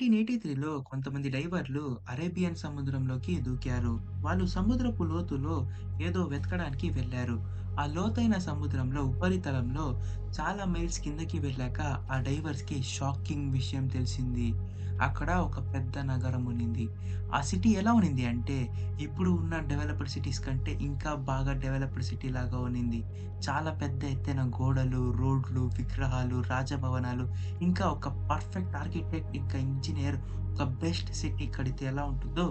1983లో కొంతమంది డైవర్లు అరేబియన్ సముద్రంలోకి దూకారు. వాళ్ళు సముద్రపు లోతులో ఏదో వెతకడానికి వెళ్ళారు. ఆ లోతైన సముద్రంలో ఉపరితలంలో చాలా మైల్స్ కిందకి వెళ్ళాక ఆ డైవర్స్‌కి షాకింగ్ విషయం తెలిసింది. అక్కడ ఒక పెద్ద నగరం ఉనింది ఆ సిటీ ఎలా ఉన్నింది అంటే ఇప్పుడు ఉన్న డెవలప్డ్ సిటీస్ కంటే ఇంకా బాగా డెవలప్డ్ సిటీ లాగా ఉన్నింది. చాలా పెద్ద ఎత్తైన గోడలు, రోడ్లు, విగ్రహాలు, రాజభవనాలు ఇంకా ఒక పర్ఫెక్ట్ ఆర్కిటెక్ట్ ఇంకా ఇంజనీర్ ఒక బెస్ట్ సిటీ కడితే ఎలా ఉంటుందో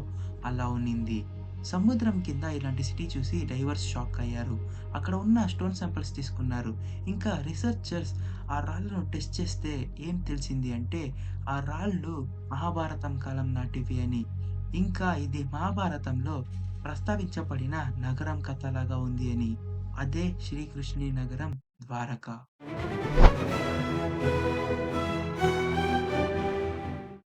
అలా ఉన్నింది. సముద్రం కింద ఇలాంటి సిటీ చూసి డైవర్స్ షాక్ అయ్యారు. అక్కడ ఉన్న స్టోన్ శాంపిల్స్ తీసుకున్నారు. ఇంకా రీసెర్చర్స్ ఆ రాళ్ళను టెస్ట్ చేస్తే ఏం తెలిసింది అంటే ఆ రాళ్ళు మహాభారతం కాలం నాటివి అని. ఇంకా ఇది మహాభారతంలో ప్రస్తావించబడిన నగరం కథలాగా ఉంది అని. అదే శ్రీకృష్ణుని నగరం ద్వారక.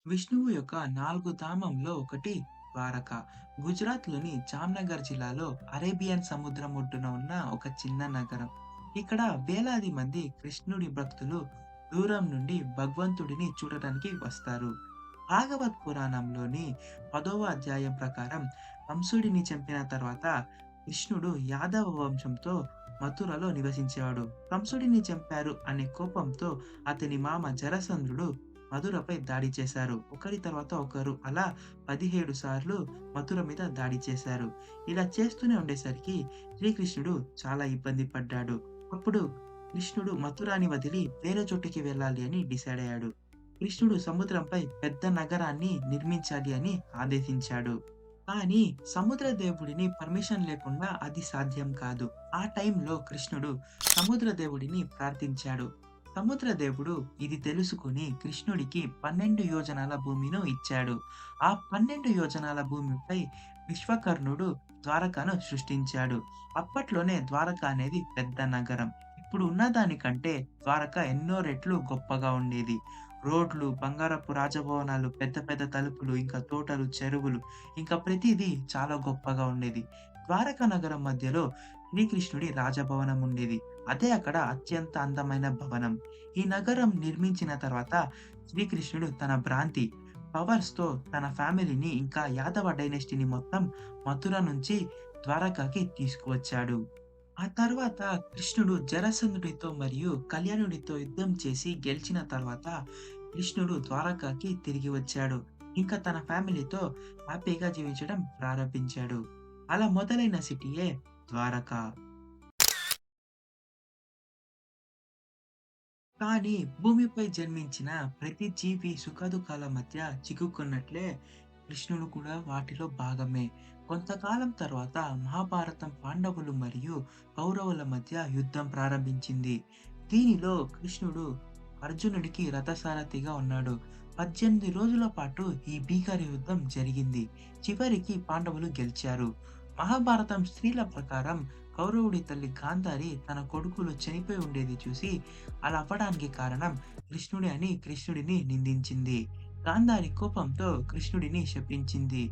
విష్ణువు యొక్క నాలుగు ధామంలో ఒకటి ద్వారక. గుజరాత్‌లోని జామ్నగర్ జిల్లాలో అరేబియన్ సముద్రం ఒడ్డున ఉన్న ఒక చిన్న నగరం. ఇక్కడ వేలాది మంది కృష్ణుడి భక్తులు దూరం నుండి భగవంతుడిని చూడటానికి వస్తారు. భాగవత్ పురాణంలోని పదవ అధ్యాయం ప్రకారం కంసుడిని చంపిన తర్వాత కృష్ణుడు యాదవ వంశంతో మథురలో నివసించేవాడు. కంసుడిని చంపారు అనే కోపంతో అతని మామ జరసంద్రుడు మధురపై దాడి చేశారు. ఒకరి తర్వాత ఒకరు అలా 17 సార్లు మథుర మీద దాడి చేశారు. ఇలా చేస్తూనే ఉండేసరికి శ్రీకృష్ణుడు చాలా ఇబ్బంది పడ్డాడు. అప్పుడు కృష్ణుడు మథురాని వదిలి వేరే చోటుకి వెళ్ళాలి అని డిసైడ్ అయ్యాడు. కృష్ణుడు సముద్రంపై పెద్ద నగరాన్ని నిర్మించాలి అని ఆదేశించాడు. కానీ సముద్ర దేవుడిని పర్మిషన్ లేకుండా అది సాధ్యం కాదు. ఆ టైంలో కృష్ణుడు సముద్ర దేవుడిని ప్రార్థించాడు. సముద్రదేవుడు ఇది తెలుసుకుని కృష్ణుడికి 12 యోజనాల భూమిను ఇచ్చాడు. ఆ 12 యోజనాల భూమిపై విశ్వకర్ణుడు ద్వారకను సృష్టించాడు. అప్పట్లోనే ద్వారక అనేది పెద్ద నగరం. ఇప్పుడు ఉన్నదానికంటే ద్వారక ఎన్నో రెట్లు గొప్పగా ఉండేది. రోడ్లు, బంగారపు రాజభవనాలు, పెద్ద పెద్ద తలుపులు, ఇంకా తోటలు, చెరువులు ఇంకా ప్రతిదీ చాలా గొప్పగా ఉండేది. ద్వారకా నగరం మధ్యలో శ్రీకృష్ణుడి రాజభవనం ఉండేది. అదే అక్కడ అత్యంత అందమైన భవనం. ఈ నగరం నిర్మించిన తర్వాత శ్రీకృష్ణుడు తన భ్రాంతి పవర్స్‌తో తన ఫ్యామిలీని ఇంకా యాదవ డైనెస్టీని మొత్తం మథుర నుంచి ద్వారకాకి తీసుకువచ్చాడు. ఆ తర్వాత కృష్ణుడు జరసంధుడితో మరియు కళ్యాణుడితో యుద్ధం చేసి గెలిచిన తర్వాత కృష్ణుడు ద్వారకాకి తిరిగి వచ్చాడు. ఇంకా తన ఫ్యామిలీతో హ్యాపీగా జీవించడం ప్రారంభించాడు. అలా మొదలైన సిటీయే ద్వారక. కానీ భూమిపై జన్మించిన ప్రతి జీవి సుఖదుఖాల మధ్య చిక్కుకున్నట్లే కృష్ణుడు కూడా వాటిలో భాగమే. కొంతకాలం తర్వాత మహాభారతం పాండవులు మరియు కౌరవుల మధ్య యుద్ధం ప్రారంభించింది. దీనిలో కృష్ణుడు అర్జునుడికి రథసారథిగా ఉన్నాడు. 18 రోజుల పాటు ఈ భీకర యుద్ధం జరిగింది. చివరికి పాండవులు గెలిచారు. మహాభారతం స్త్రీల ప్రకారం కౌరవుడి తల్లి గాంధారి తన కొడుకులు చనిపోయి ఉండేది చూసి అలా అవ్వడానికి కారణం కృష్ణుడి అని కృష్ణుడిని నిందించింది. గాంధారి కోపంతో కృష్ణుడిని శపించింది.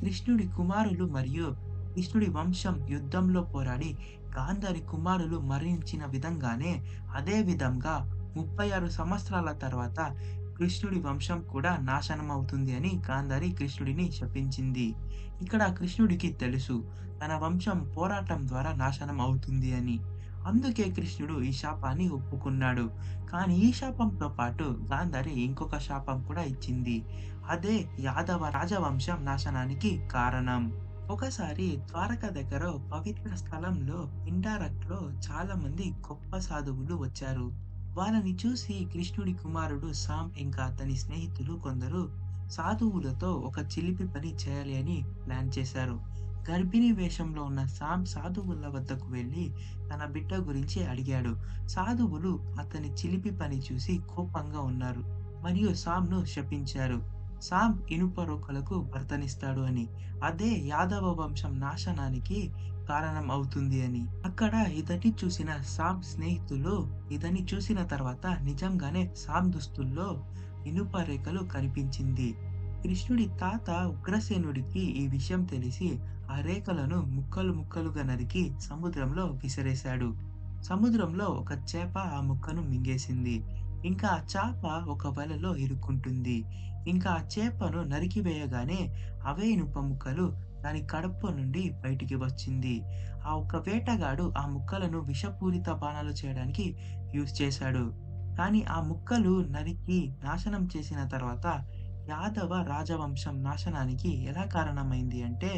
కృష్ణుడి కుమారులు మరియు కృష్ణుడి వంశం యుద్ధంలో పోరాడి గాంధారి కుమారులు మరణించిన విధంగానే అదే విధంగా 36 సంవత్సరాల తర్వాత కృష్ణుడి వంశం కూడా నాశనం అవుతుంది అని గాంధారి కృష్ణుడిని శపించింది. ఇక్కడ కృష్ణుడికి తెలుసు తన వంశం పోరాటం ద్వారా నాశనం అవుతుంది అని. అందుకే కృష్ణుడు ఈ శాపాన్ని ఒప్పుకున్నాడు. కానీ ఈ శాపంతో పాటు గాంధారి ఇంకొక శాపం కూడా ఇచ్చింది. అదే యాదవ రాజవంశం నాశనానికి కారణం. ఒకసారి ద్వారక దగ్గర పవిత్ర స్థలంలో ఇండైరెక్ట్‌లో చాలా మంది గొప్ప సాధువులు వచ్చారు. వాళ్ళని చూసి కృష్ణుడి కుమారుడు సామ్ ఇంకా అతని స్నేహితులు కొందరు సాధువులతో ఒక చిలిపి పని చేయాలి అని ప్లాన్ చేశారు. గర్భిణీ వేషంలో ఉన్న సామ్ సాధువుల వద్దకు వెళ్ళి తన బిడ్డ గురించి అడిగాడు. సాధువులు అతని చిలిపి పని చూసి కోపంగా ఉన్నారు మరియు సామ్‌ను శపించారు. సామ్ ఇనుప రొక్కలకు భర్తనిస్తాడు అని. అదే యాదవ వంశం నాశనానికి కారణం అవుతుంది అని. అక్కడ ఇతని చూసిన సామ్ స్నేహితులు ఇతని చూసిన తర్వాత నిజంగానే సామ్ దుస్తుల్లో ఇనుప రేఖలు కనిపించింది. కృష్ణుడి తాత ఉగ్రసేనుడికి ఈ విషయం తెలిసి ఆ రేఖలను ముక్కలు ముక్కలుగా నరికి సముద్రంలో విసిరేశాడు. సముద్రంలో ఒక చేప ఆ ముక్కను మింగేసింది. ఇంకా ఆ చేప ఒక వలలో ఇరుక్కుంటుంది. ఇంకా ఆ చేపను నరికివేయగానే అవే ఇనుప ముక్కలు దాని కడుపు నుండి బయటికి వచ్చింది. ఆ ఒక్క వేటగాడు ఆ ముక్కలను విషపూరిత బాణాలు చేయడానికి యూజ్ చేశాడు. కానీ ఆ ముక్కలు నరికి నాశనం చేసిన తర్వాత యాదవ రాజవంశం నాశనానికి ఎలా కారణమైంది అంటే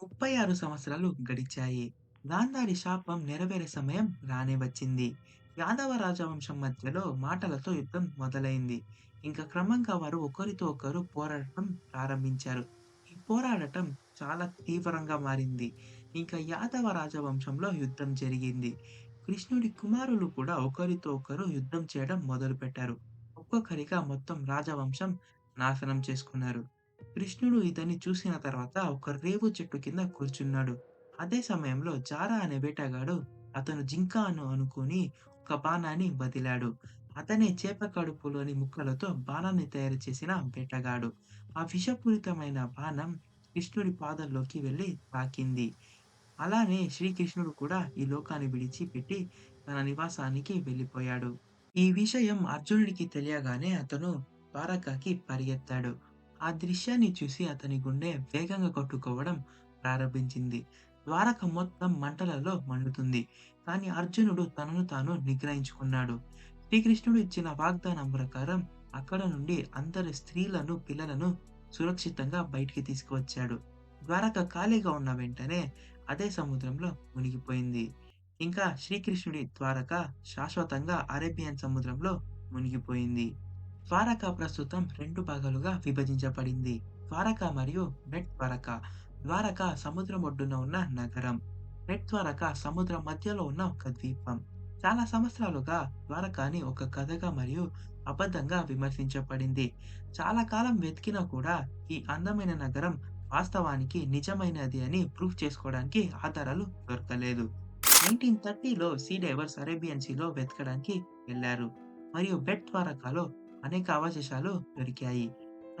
36 సంవత్సరాలు గడిచాయి. గాంధారి శాపం నెరవేరే సమయం రానే వచ్చింది. యాదవ రాజవంశం మధ్యలో మాటలతో యుద్ధం మొదలైంది. ఇంకా క్రమంగా వారు ఒకరితో ఒకరు పోరాడటం ప్రారంభించారు. ఈ పోరాడటం చాలా తీవ్రంగా మారింది. ఇంకా యాదవ రాజవంశంలో యుద్ధం జరిగింది. కృష్ణుడి కుమారులు కూడా ఒకరితో ఒకరు యుద్ధం చేయడం మొదలుపెట్టారు. ఒక్కొక్కరిగా మొత్తం రాజవంశం నాశనం చేసుకున్నారు. కృష్ణుడు ఇతన్ని చూసిన తర్వాత ఒక రేవు చెట్టు కింద కూర్చున్నాడు. అదే సమయంలో జారా అనే వేటగాడు అతను జింక అని అనుకుని ఒక్క బాణాన్ని వదిలాడు. అతనే చేప కడుపులోని ముక్కలతో బాణాన్ని తయారు చేసిన వేటగాడు. ఆ విషపూరితమైన బాణం కృష్ణుడి పాదంలోకి వెళ్ళి తాకింది. అలానే శ్రీకృష్ణుడు కూడా ఈ లోకాన్ని విడిచిపెట్టి తన నివాసానికి వెళ్ళిపోయాడు. ఈ విషయం అర్జునుడికి తెలియగానే అతను ద్వారకాకి పరిగెత్తాడు. ఆ దృశ్యాన్ని చూసి అతని గుండె వేగంగా కొట్టుకోవడం ప్రారంభించింది. ద్వారక మొత్తం మంటలలో మండుతుంది. కానీ అర్జునుడు తనను తాను నిగ్రహించుకున్నాడు. శ్రీకృష్ణుడు ఇచ్చిన వాగ్దానం ప్రకారం అక్కడ నుండి అందరి స్త్రీలను, పిల్లలను సురక్షితంగా బయటికి తీసుకువచ్చాడు. ద్వారక ఖాళీగా ఉన్న వెంటనే అదే సముద్రంలో మునిగిపోయింది. ఇంకా శ్రీకృష్ణుడి ద్వారక శాశ్వతంగా అరేబియన్ సముద్రంలో మునిగిపోయింది. ద్వారక ప్రస్తుతం రెండు భాగాలుగా విభజించబడింది. ద్వారక మరియు బెట్ ద్వారక. ద్వారక సముద్రం ఒడ్డున ఉన్న నగరం. రెడ్ ద్వారక సముద్రం మధ్యలో ఉన్న ఒక ద్వీపం. చాలా సంవత్సరాలుగా ద్వారకాని ఒక కథగా మరియు అబద్ధంగా విమర్శించబడింది. చాలా కాలం వెతికినా కూడా ఈ అందమైన నగరం వాస్తవానికి నిజమైనది అని ప్రూఫ్ చేసుకోవడానికి ఆధారాలు దొరకలేదు. 1930లో సీ డైవర్స్ అరేబియన్ సీలో వెతకడానికి వెళ్ళారు. మరియు బెట్ ద్వారకాలో అనేక అవశేషాలు దొరికాయి.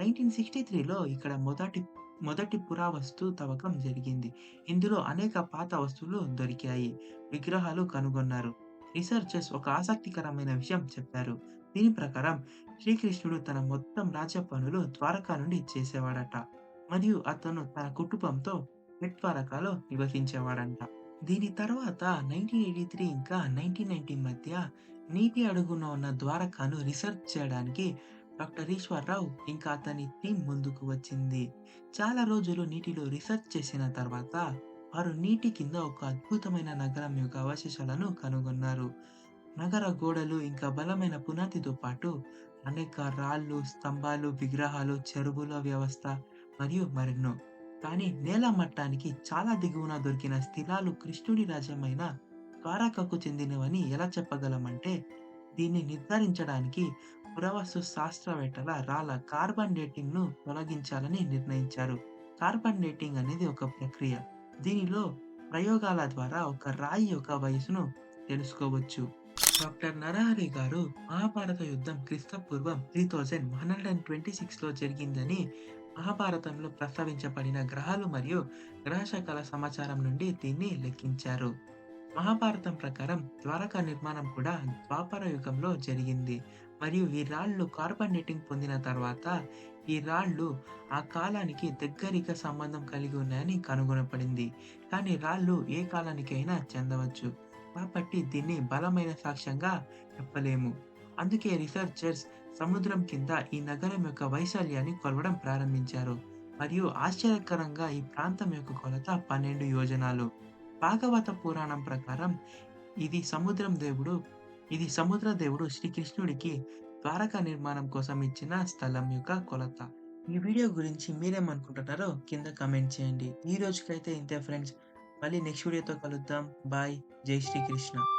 1963లో ఇక్కడ మొదటి మొదటి పురావస్తు తవ్వకం జరిగింది. ఇందులో అనేక పాత వస్తువులు దొరికాయి. విగ్రహాలు కనుగొన్నారు. రీసెర్చర్స్ ఒక ఆసక్తికరమైన విషయం చెప్పారు. దీని ప్రకారం శ్రీకృష్ణుడు తన మొత్తం రాజ పనులు ద్వారకా నుండి చేసేవాడట. మరియు అతను తన కుటుంబంతో ద్వారకాలో నివసించేవాడంట. దీని తర్వాత 1983 ఇంకా 1990 మధ్య నీటి అడుగున ఉన్న ద్వారకాను రీసెర్చ్ చేయడానికి డాక్టర్ ఈశ్వరరావు ఇంకా అతని టీం ముందుకు వచ్చింది. చాలా రోజులు నీటిలో రీసెర్చ్ చేసిన తర్వాత వారు నీటి కింద ఒక అద్భుతమైన నగరం యొక్క అవశేషాలను కనుగొన్నారు. నగర గోడలు ఇంకా బలమైన పునాదితో పాటు అనేక రాళ్ళు, స్తంభాలు, విగ్రహాలు, చెరువుల వ్యవస్థ మరియు మరెన్నో. కానీ నేల మట్టానికి చాలా దిగువన దొరికిన స్థిరాలు కృష్ణుడి రాజ్యమైన ద్వారకకు చెందినవని ఎలా చెప్పగలమంటే దీన్ని నిర్ధారించడానికి పురావస్తు శాస్త్రవేత్తల రాళ్ళ కార్బన్ డేటింగ్‌ను తొలగించాలని నిర్ణయించారు. కార్బన్ డేటింగ్ అనేది ఒక ప్రక్రియ. దీనిలో ప్రయోగాల ద్వారా ఒక రాయి యొక్క వయసును తెలుసుకోవచ్చు. డాక్టర్ నరహరి గారు మహాభారత యుద్ధం క్రీస్తపూర్వం 3126లో జరిగిందని మహాభారతంలో ప్రస్తావించబడిన గ్రహాలు మరియు గ్రహశాఖల సమాచారం నుండి దీన్ని లెక్కించారు. మహాభారతం ప్రకారం ద్వారకా నిర్మాణం కూడా ద్వాపర యుగంలో జరిగింది. మరియు ఈ రాళ్ళు కార్బన్ డేటింగ్ పొందిన తర్వాత ఈ రాళ్ళు ఆ కాలానికి దగ్గరిగా సంబంధం కలిగి ఉన్నాయని కనుగొనబడింది. కానీ రాళ్ళు ఏ కాలానికైనా చెందవచ్చు. కాబట్టి దీన్ని బలమైన సాక్ష్యంగా చెప్పలేము. అందుకే రీసెర్చర్స్ సముద్రం కింద ఈ నగరం యొక్క వైశాల్యాన్ని కొలవడం ప్రారంభించారు. మరియు ఆశ్చర్యకరంగా ఈ ప్రాంతం యొక్క కొలత 12 యోజనాలు. భాగవత పురాణం ప్రకారం ఇది సముద్రం దేవుడు ఇది సముద్ర దేవుడు శ్రీకృష్ణుడికి ద్వారకా నిర్మాణం కోసం ఇచ్చిన స్థలం యొక్క కొలత. ఈ వీడియో గురించి మీరేమనుకుంటున్నారో కింద కామెంట్ చేయండి. ఈ రోజుకైతే ఇంతే ఫ్రెండ్స్. మళ్ళీ నెక్స్ట్ వీడియోతో కలుద్దాం. బాయ్. జై శ్రీకృష్ణ.